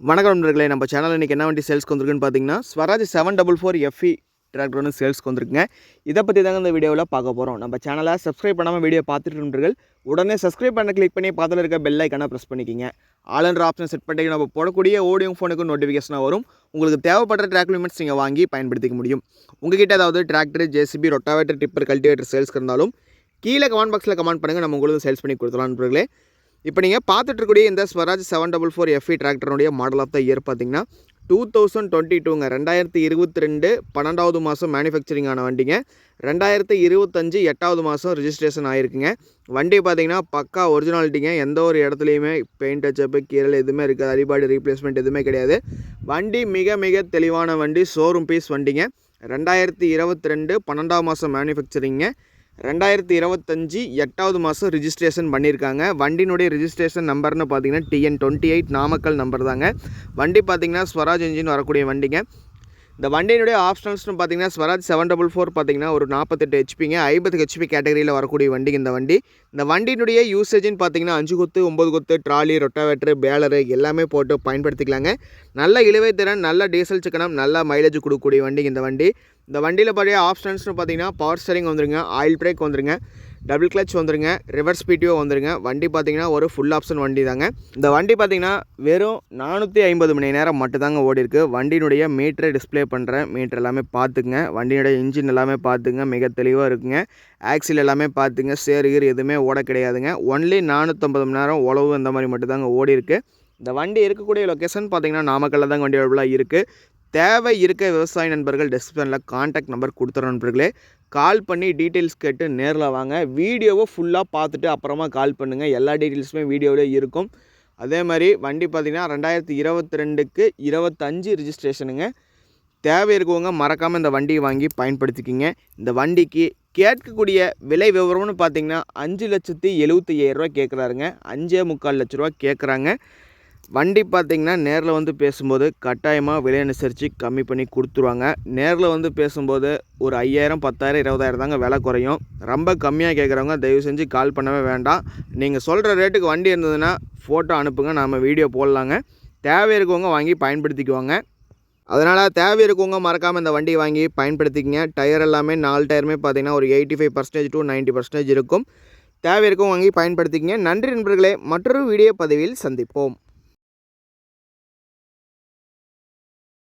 வணக்கம் நண்பர்களே நம்ம சேனல் இன்றைக்கி என்ன வண்டி சேல்ஸ்க்கு வந்திருக்குன்னு பார்த்தீங்கன்னா Swaraj seven double four FE tractor ஒன்று சேல்ஸ்க்கு வந்திருக்குங்க. இதை பற்றி தாங்க இந்த வீடியோவில் பார்க்க போகிறோம் நம்ம சேனலை சப்ஸ்கிரைப் பண்ணாமல் வீடியோ பார்த்துட்டு நண்பர்கள் உடனே சப்ஸ்கிரைப் பண்ண கிளிக் பண்ணி பார்த்துல இருக்க பெல் ஐக்கான ப்ரெஸ் பண்ணிக்கிங்க. ஆலன்ற ஆப்ஷன் செட் பண்ணிட்டு நம்ம போடக்கூடிய ஓடியோ ஃபோனுக்கு நோட்டிஃபிகேஷனாக வரும். உங்களுக்கு தேவைப்படுற ட்ராக் லிமிட்ஸ் நீங்கள் வாங்கி பயன்படுத்திக்க முடியும். உங்ககிட்ட ஏதாவது tractor JCB rotavator tipper cultivator சேல்ஸ்க்கு இருந்தாலும் கீழே கமெண்ட் பாக்ஸில் கமெண்ட் பண்ணுங்கள் நம்ம உங்களுக்கு சேல்ஸ் பண்ணி கொடுத்துலாம் நண்பர்களே. இப்போ நீங்கள் பார்த்துட்ருக்கூடிய இந்த Swaraj seven double four FE டிராக்டருடைய model of the year பார்த்தீங்கன்னா டூ தௌசண்ட் டுவெண்ட்டி டூங்க ரெண்டாயிரத்தி இருபத்தி ரெண்டு பன்னெண்டாவது மாதம் மேனுஃபேக்சரிங் ஆன வண்டிங்க. ரெண்டாயிரத்தி இருபத்தஞ்சு எட்டாவது மாதம் ரிஜிஸ்ட்ரேஷன் ஆகிருக்குங்க வண்டி பார்த்தீங்கன்னா பக்கா ஒரிஜினாலிட்டிங்க எந்த ஒரு இடத்துலையுமே பெயிண்ட் அச்சப்பு கீரல் எதுவுமே இருக்காது. அடிபாடு ரீப்ளேஸ்மெண்ட் எதுவுமே கிடையாது. வண்டி மிக மிக தெளிவான வண்டி ஷோரூம் பீஸ் வண்டிங்க. ரெண்டாயிரத்தி இருபத்தி ரெண்டு பன்னெண்டாம் மாதம் மேனுஃபேக்சரிங்க ரெண்டாயிரத்தி இருபத்தஞ்சி எட்டாவது மாதம் ரிஜிஸ்ட்ரேஷன் பண்ணியிருக்காங்க. வண்டியினுடைய ரிஜிஸ்ட்ரேஷன் நம்பர்னு பார்த்தீங்கன்னா TN twenty eight Namakkal number தாங்க. வண்டி பார்த்தீங்கன்னா ஸ்வராஜ் இன்ஜின் வரக்கூடிய வண்டிங்க. இந்த வண்டியினுடைய ஆப்ஷனல்ஸ்னு பார்த்தீங்கன்னா ஸ்வராஜ் செவன் டபுள் ஃபோர் பார்த்தீங்கன்னா ஒரு நாற்பத்தெட்டு ஹெச்பிங்க ஐம்பது ஹெச்பி கேட்டகரியில் வரக்கூடிய வண்டி இந்த வண்டி. இந்த வண்டியினுடைய யூசேஜ்னு பார்த்தீங்கன்னா அஞ்சு கொத்து ஒம்பது கொத்து ட்ராலி ரொட்டாவேட்டர் பேலரு எல்லாமே போட்டு பயன்படுத்திக்கலாங்க. நல்ல இழுவை திறன் நல்ல டீசல் சிக்கனம் நல்ல மைலேஜ் கொடுக்கக்கூடிய வண்டி இந்த வண்டி. இந்த வண்டியில் பழைய ஆப்ஷன்ஸ்னு பார்த்தீங்கன்னா பவர் ஸ்டரிங் வந்துருங்க ஆயில் பிரேக் வந்துருங்க. டபுள் கிளச் வந்துருங்க ரிவர்ஸ் பிடிஓ வந்துருங்க. வண்டி பார்த்தீங்கன்னா ஒரு ஃபுல் ஆப்ஷன் வண்டி தாங்க. இந்த வண்டி பார்த்தீங்கன்னா வெறும் நானூற்றி ஐம்பது மணி நேரம் மட்டும்தாங்க ஓடி வண்டியினுடைய மீட்டரை டிஸ்ப்ளே பண்ணுறேன் மீட்டர் எல்லாமே பார்த்துங்க வண்டியினுடைய இன்ஜின் எல்லாமே பார்த்துங்க மிக தெளிவாக இருக்குங்க. ஆக்சில் எல்லாமே பார்த்துங்க சேருகிற எதுவுமே ஓட கிடையாதுங்க. ஒன்லி நானூற்றம்பது மணி நேரம் உழவு இந்த மாதிரி மட்டும்தாங்க ஓடி இருக்குது இந்த வண்டி இருக்கக்கூடிய லொக்கேஷன் பார்த்தீங்கன்னா நாமக்கல்ல தாங்க வண்டி அவைலபிளாக இருக்குது தேவை இருக்க விவசாய நண்பர்கள் டெஸ்கிரிப்ஷனில் காண்டாக்ட் நம்பர் கொடுத்துறோம் நண்பர்களே. கால் பண்ணி டீட்டெயில்ஸ் கேட்டு நேரில் வாங்க. வீடியோவை ஃபுல்லாக பார்த்துட்டு அப்புறமா கால் பண்ணுங்கள் எல்லா டீட்டெயில்ஸுமே வீடியோவிலே இருக்கும். அதே மாதிரி வண்டி பார்த்திங்கன்னா ரெண்டாயிரத்தி இருபத்தி ரெண்டுக்கு இருபத்தஞ்சு ரிஜிஸ்ட்ரேஷனுங்க தேவை இருக்கவங்க மறக்காமல் இந்த வண்டியை வாங்கி பயன்படுத்திக்கிங்க. இந்த வண்டிக்கு கேட்கக்கூடிய விலை விவரம்னு பார்த்தீங்கன்னா அஞ்சு லட்சத்தி எழுபத்தி ஐயாயிரரூவா கேட்குறாருங்க. அஞ்சே முக்கால் லட்ச ரூபா கேட்குறாங்க. வண்டி பார்த்திங்கன்னா நேரில் வந்து பேசும்போது கட்டாயமாக விலை அனுசரித்து கம்மி பண்ணி கொடுத்துருவாங்க. நேரில் வந்து பேசும்போது ஒரு ஐயாயிரம் பத்தாயிரம் இருபதாயிரம் தாங்க விலை குறையும். ரொம்ப கம்மியாக கேட்குறவங்க தயவு செஞ்சு கால் பண்ணவே வேண்டாம். நீங்கள் சொல்கிற ரேட்டுக்கு வண்டி இருந்ததுன்னா ஃபோட்டோ அனுப்புங்க நம்ம வீடியோ போடலாங்க. தேவை இருக்கவங்க வாங்கி பயன்படுத்திக்குவாங்க. அதனால் தேவை இருக்கவங்க மறக்காமல் இந்த வண்டியை வாங்கி பயன்படுத்திக்கங்க. டயர் எல்லாமே நாலு டயருமே பார்த்தீங்கன்னா ஒரு eighty five percentage to ninety percentage இருக்கும். தேவை இருக்கவங்க வாங்கி பயன்படுத்திக்கங்க. நன்றி நண்பர்களே மற்றொரு வீடியோ பதிவில் சந்திப்போம்.